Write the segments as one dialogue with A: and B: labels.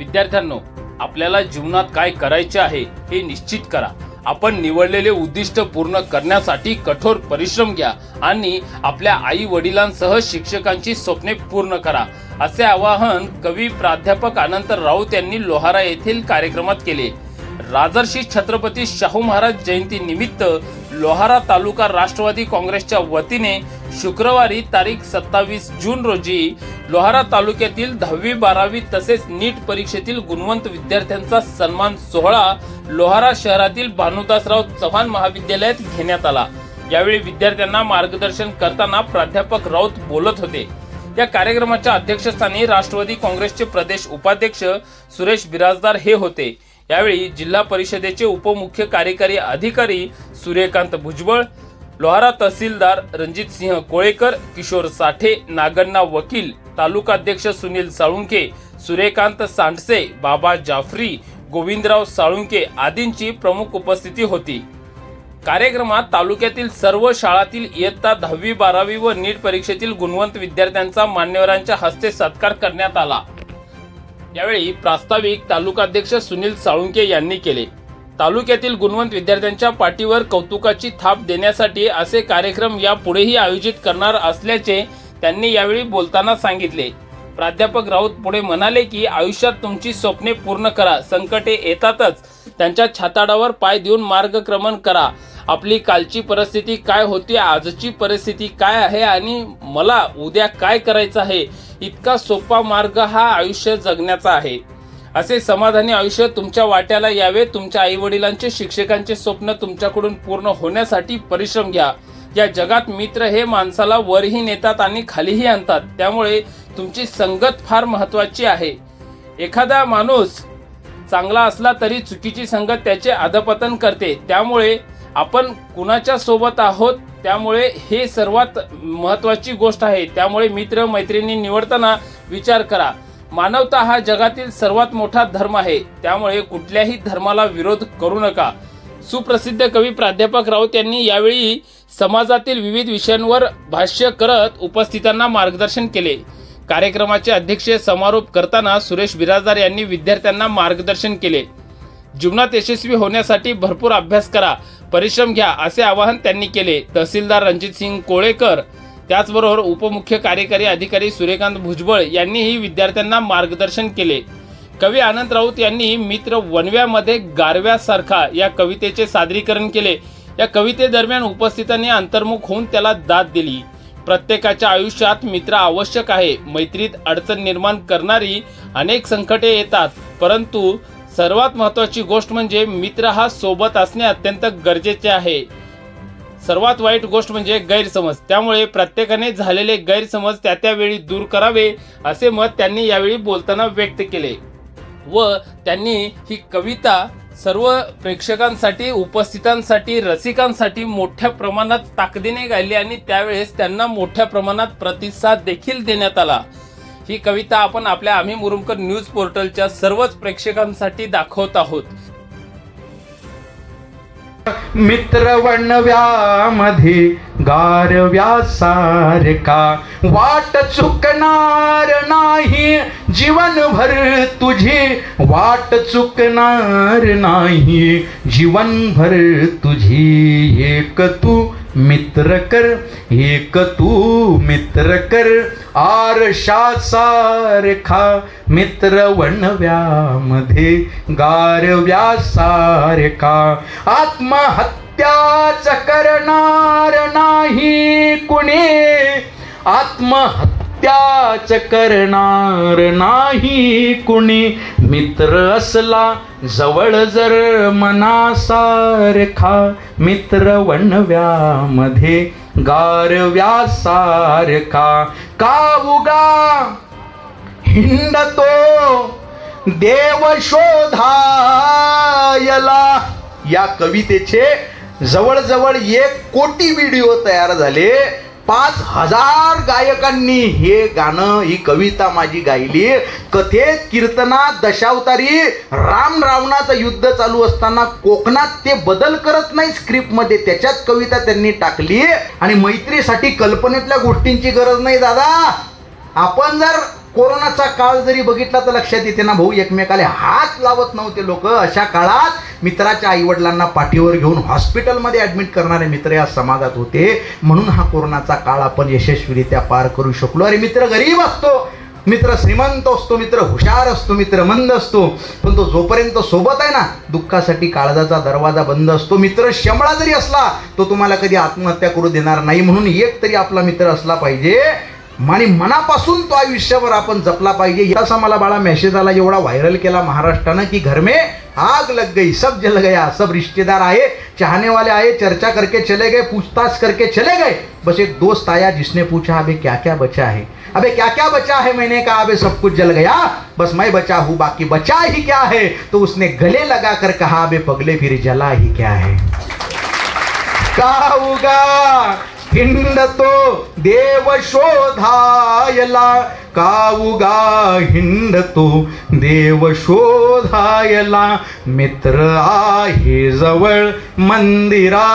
A: विद्यार्थ्यांनो आपल्याला जीवनात काय करायचे आहे हे निश्चित करा आपण निवडलेले उद्दिष्ट पूर्ण करण्यासाठी कठोर परिश्रम घ्या आणि आपल्या आई वडिलांसह शिक्षकांची स्वप्ने पूर्ण करा असे आवाहन कवी प्राध्यापक अनंत राऊत यांनी लोहारा येथील कार्यक्रमात केले राजर्षी छत्रपती शाहू महाराज जयंती निमित्त लोहारा तालुका राष्ट्रवादी काँग्रेसच्या वतीने शुक्रवारी तारीख सत्तावीस जून रोजी लोहारा तालुक्यातील दहावी बारावी तसेच नीट परीक्षेतील गुणवंत विद्यार्थ्यांचा सन्मान सोहळा लोहारा शहरातील भानुदासराव चव्हाण महाविद्यालयात घेण्यात आला यावेळी विद्यार्थ्यांना मार्गदर्शन करताना प्राध्यापक राऊत बोलत होते या कार्यक्रमाच्या अध्यक्षस्थानी राष्ट्रवादी काँग्रेसचे प्रदेश उपाध्यक्ष सुरेश बिराजदार हे होते यावेळी जिल्हा परिषदेचे उपमुख्य कार्यकारी अधिकारी सूर्यकांत भुजबळ लोहारा तहसीलदार रणजित सिंह कोळेकर किशोर साठे नागण्णा वकील तालुकाध्यक्ष सुनील साळुंके सूर्यकांत सांडसे बाबा जाफरी गोविंदराव साळुंके आदींची प्रमुख उपस्थिती होती कार्यक्रमात तालुक्यातील सर्व शाळातील इयत्ता दहावी बारावी व नीट परीक्षेतील गुणवंत विद्यार्थ्यांचा मान्यवरांच्या हस्ते सत्कार करण्यात आला यावेळी प्रास्ताविक तालुकाध्यक्ष सुनील साळुंके यांनी केले तालुक्यातील गुणवंत विद्यार्थ्यांच्या पाठीवर कौतुकाची थाप देण्यासाठी असे कार्यक्रम यापुढेही आयोजित करणार असल्याचे त्यांनी यावेळी बोलताना सांगितले प्राध्यापक राऊत पुढे म्हणाले की आयुष्यात तुमची स्वप्ने पूर्ण करा संकटे येतातच त्यांच्या छाताडावर पाय देऊन मार्गक्रमण करा आपली कालची परिस्थिती काय होती आजची परिस्थिती काय आहे आणि मला उद्या काय करायचं आहे इतका सोपा मार्ग हा आयुष्य जगण्याचा आहे असे समाधानी आयुष्य तुमच्या वाट्याला यावे तुमच्या आई वडिलांचे शिक्षकांचे स्वप्न तुमच्याकडून पूर्ण होण्यासाठी परिश्रम घ्या या जगात मित्र हे माणसाला वरही नेतात आणि खालीही आणतात त्यामुळे तुमची संगत फार महत्वाची आहे एखादा माणूस चांगला असला तरी चुकीची संगत त्याचे अधपतन करते त्यामुळे आपण कुणाच्या सोबत आहोत त्यामुळे हे सर्वात महत्त्वाची गोष्ट आहे त्यामुळे मित्र मैत्रिणी निवडताना विचार करा मानवता हा जगातील सर्वात मोठा धर्म आहे त्यामुळे कुठल्याही धर्माला विरोध करू नका सुप्रसिद्ध कवी प्राध्यापक राऊत यांनी यावेळी समाजातील विविध विषयांवर भाष्य करत उपस्थितांना मार्गदर्शन केले कार्यक्रमाचे अध्यक्ष समारोप करताना सुरेश बिराजदार यांनी विद्यार्थ्यांना मार्गदर्शन केले जीवनात यशस्वी होण्यासाठी भरपूर अभ्यास करा परिश्रम घ्या असे आवाहन त्यांनी केले तहसीलदार रणजित सिंग कोळेकर त्याचबरोबर उपमुख्य कार्यकारी अधिकारी सूर्यकांत भुजबळ यांनीही विद्यार्थ्यांना मार्गदर्शन केले कवी आनंद राऊत यांनी मित्र वनव्यामध्ये गारव्यासारखा या कवितेचे सादरीकरण केले या कवितेदरम्यान उपस्थितांनी अंतर्मुख होऊन त्याला दाद दिली प्रत्येकाच्या आयुष्यात मित्र आवश्यक आहे मैत्रीत अडचण निर्माण करणारी अनेक संकटे येतात परंतु सर्वात महत्त्वाची गोष्ट म्हणजे मित्र हा सोबत असणे अत्यंत गरजेचे आहे सर्वात वाईट गोष्ट म्हणजे गैरसमज त्यामुळे प्रत्येकाने झालेले गैरसमज त्या त्यावेळी दूर करावे असे मत त्यांनी यावेळी बोलताना व्यक्त केले व त्यांनी ही कविता सर्व प्रेक्षकांसाठी उपस्थितांसाठी रसिकांसाठी मोठ्या प्रमाणात ताकदीने गायली आणि त्यावेळेस त्यांना मोठ्या प्रमाणात प्रतिसाद देखील देण्यात आला ही कविता आपण आपल्या आम्ही मुरुमकर न्यूज पोर्टलच्या सर्वच प्रेक्षकांसाठी दाखवत आहोत
B: मित्र गार व्यासार व्यासारका वाट चुकणार नाही जीवनभर तुझे वाट चुकणार नाही जीवनभर तुझी एक तू मित्र कर एक तू मित्र कर आरशा मित्र वणव्यामध्ये गारव्या सारखा आत्महत्याच करणार नाही कुणी आत्महत्या त्याच करणार नाही कुणी मित्र असला जवळ जर मनासारखा मित्र वणव्यामध्ये गारव्यासारखा का उगा हिंडतो देव शोधायला या कवितेचे जवळजवळ एक कोटी व्हिडिओ तयार झाले पाच हजार गायकांनी हे गाणं ही कविता माझी गायली कथेत कीर्तना दशावतारी राम रावणाचं युद्ध चालू असताना कोकणात ते बदल करत नाही स्क्रिप्टमध्ये त्याच्यात कविता त्यांनी टाकली आणि मैत्रीसाठी कल्पनेतल्या गोष्टींची गरज नाही दादा आपण जर कोरोनाचा काळ जरी बघितला तर लक्षात येते ना भाऊ एकमेकाला हात लावत नव्हते लोक अशा काळात मित्राच्या आईवडिलांना पाठीवर घेऊन हॉस्पिटलमध्ये ऍडमिट करणारे मित्र या समाजात होते म्हणून हा कोरोनाचा काळ आपण यशस्वीरित्या पार करू शकलो अरे मित्र गरीब असतो मित्र श्रीमंत असतो मित्र हुशार असतो मित्र मंद असतो पण तो जोपर्यंत सोबत आहे ना दुःखासाठी काळजाचा दरवाजा बंद असतो मित्र शमळा जरी असला तो तुम्हाला कधी आत्महत्या करू देणार नाही म्हणून एक तरी आपला मित्र असला पाहिजे आणि मनापासून तो आयुष्यावर आपण जपला पाहिजे असा मला बाळा मेसेज आला एवढा व्हायरल केला महाराष्ट्रानं की घर में आग लग गई सब जल गया सब रिश्तेदार आए चाहने वाले आए चर्चा करके चले गए पूछताछ करके चले गए बस एक दोस्त आया जिसने पूछा अबे क्या क्या बचा है अबे क्या क्या बचा है मैंने कहा अबे सब कुछ जल गया बस मैं बचा हूँ बाकी बचा ही क्या है तो उसने गले लगा कर कहा अबे पगले फिर जला ही क्या है का हिंडतो देव शोधायला काऊगा हिंडतो देव शोधायला मित्र आहे जवळ मंदिरासारखा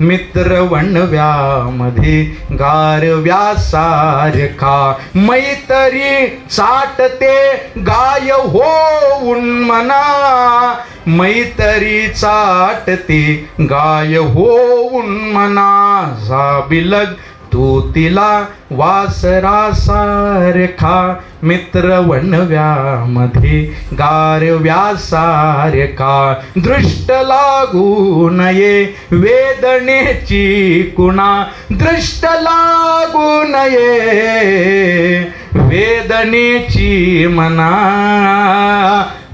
B: मित्र गारव्या गारव्यासारखा मैतरी चाटते गाय हो उन्मना, मैतरी चाटते गाय होऊन मना बिलग तू तिला वासरा सारखा मित्र गारव्या गारव्यासारखा दृष्ट लागू नये वेदनेची कुणा दृष्ट लागू नये वेदनेची मना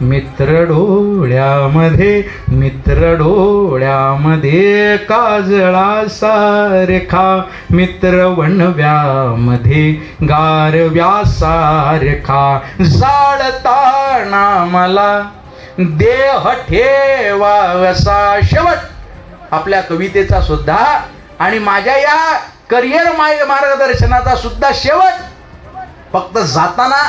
B: मित्र डोळ्यामध्ये मित्र डोळ्यामध्ये काजळा सारखा मित्र वणव्यामध्ये गारव्या सारखा जाळताना मला देह ठेवावसा शेवट आपल्या कवितेचा सुद्धा आणि माझ्या या करिअर मार्गदर्शनाचा सुद्धा शेवट फक्त जाताना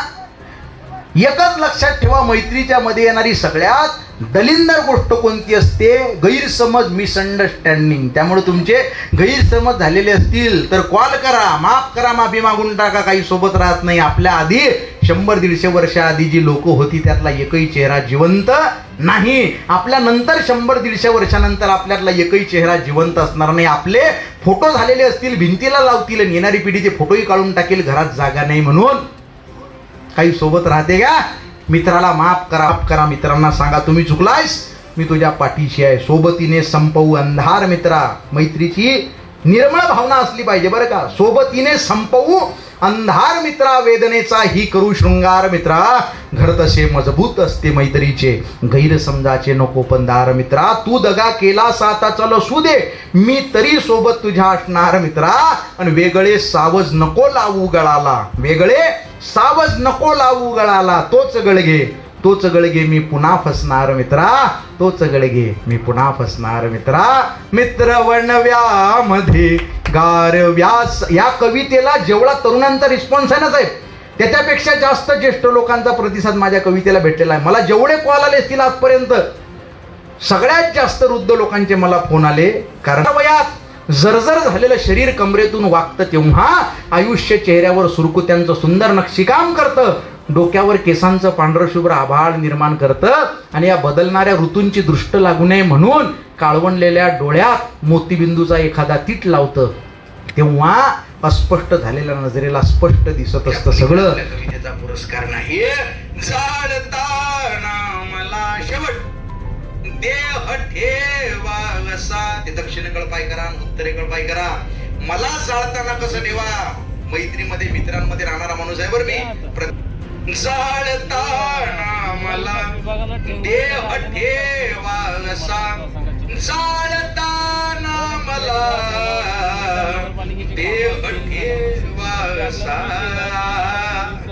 B: एकच लक्षात ठेवा मैत्रीच्या मध्ये येणारी सगळ्यात दलिंदर गोष्ट कोणती असते गैरसमज मिसअंडरस्टँडिंग त्यामुळे तुमचे गैरसमज झालेले असतील तर कॉल करा माफ करा माफी मागून टाका काही सोबत राहत नाही आपल्या आधी शंभर दीडशे वर्षाआधी जी लोक होती त्यातला एकही चेहरा जिवंत नाही आपल्या नंतर शंभर दीडशे वर्षानंतर आपल्यातला एकही चेहरा जिवंत असणार नाही आपले फोटो झालेले असतील भिंतीला लावतील आणि येणारी पिढी ते फोटोही काढून टाकेल घरात जागा नाही म्हणून काही सोबत राहते का मित्राला माफ करा माफ करा मित्रांना सांगा तुम्ही चुकलायस मी तुझ्या पाठीशी आहे सोबतीने संपवू अंधार मित्रा मैत्रीची निर्मळ भावना असली पाहिजे बरं का सोबतीने संपवू अंधार मित्रा वेदनेचा ही करू शृंगार मित्रा घर तसे मजबूत असते मैत्रीचे गैरसमजाचे नको पण दार मित्रा तू दगा केला साता चल असू दे मी तरी सोबत तुझ्या असणार मित्रा आणि वेगळे सावज नको लावू गळाला वेगळे सावज नको लावू गळाला तोच गळगे तोच गळगे मी पुन्हा फसणार मित्रा तोच गळगे मी पुन्हा फसणार मित्रा मित्र वणव्यामध्ये गार व्यास या कवितेला जेवढा तरुणांचा रिस्पॉन्स आहे ना साहेब त्याच्यापेक्षा जास्त ज्येष्ठ लोकांचा प्रतिसाद माझ्या कवितेला भेटलेला आहे मला जेवढे कॉल आले असतील आजपर्यंत सगळ्यात जास्त वृद्ध लोकांचे मला फोन आले कारण वयात जरजर झालेलं शरीर कमरेतून वागतं तेव्हा आयुष्य चेहऱ्यावर सुरकुत्यांचं सुंदर नक्षीकाम करतं डोक्यावर केसांचं पांढरशुभ्र आभाळ निर्माण करत आणि या बदलणाऱ्या ऋतूंची दृष्ट लागू नये म्हणून काळवणलेल्या डोळ्यात मोतीबिंदूचा एखादा तीट लावतं तेव्हा अस्पष्ट झालेल्या नजरेला स्पष्ट दिसत असत सगळं पुरस्कार नाही दक्षिणेकडे पाय करा उत्तरेकडे पाय करा मला जाळताना कसं ठेवा मैत्रीमध्ये मित्रांमध्ये राहणारा माणूस आहे बरं मी जाळताना मला देव ठेवा सांग जाळताना मला देव ठेवा वासा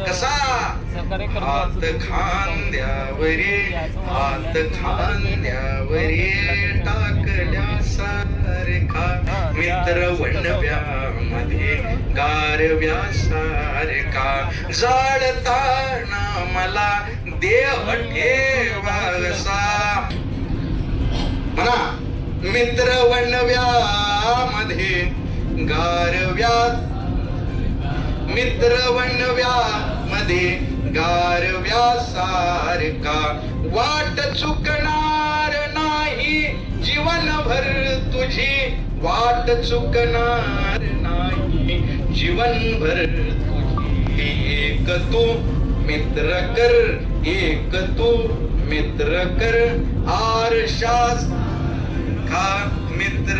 B: कसा हात खांद्यावरे हात खांद्यावरे टाकल्या सारखा मित्र वनव्यामध्ये गारव्या सारखा जाळताना मला देह ठेवासा म्हणा मित्र वल्लव्यामध्ये गारव्या मित्र वनव्या मध्ये गारव्या सारखा वाट चुकणार नाही जीवन भर तुझी वाट चुकणार नाही जीवनभर तुझी एक तू मित्र कर एक तू मित्र कर आर शास का मित्र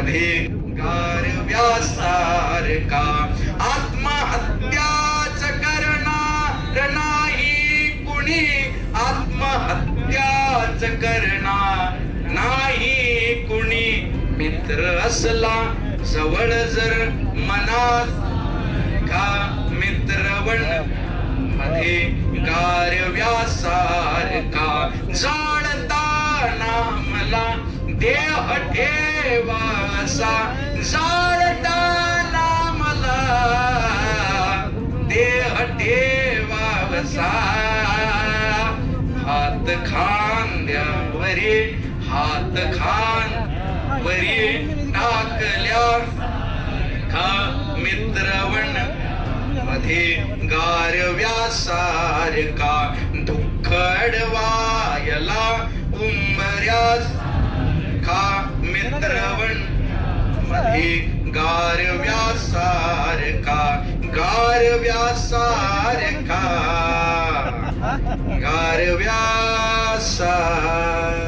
B: अधिकार व्यासार का आत्महत्याच करणार नाही कुणी आत्महत्याच कर मित्र असला जवळ जर मनात का मित्रवण मध्ये का जाणता मला देह ठेवासा जाळताना मला देह ठेवासा हात खांद्यावरी हात खान परी टाकल्यास खा मित्रवण मध्ये गारव्या सारखा दुःखडवायला उंबऱ्यास खा मित्रवण मध्ये गारव्या सारखा गारव्या व्यासारखा गारव्या सार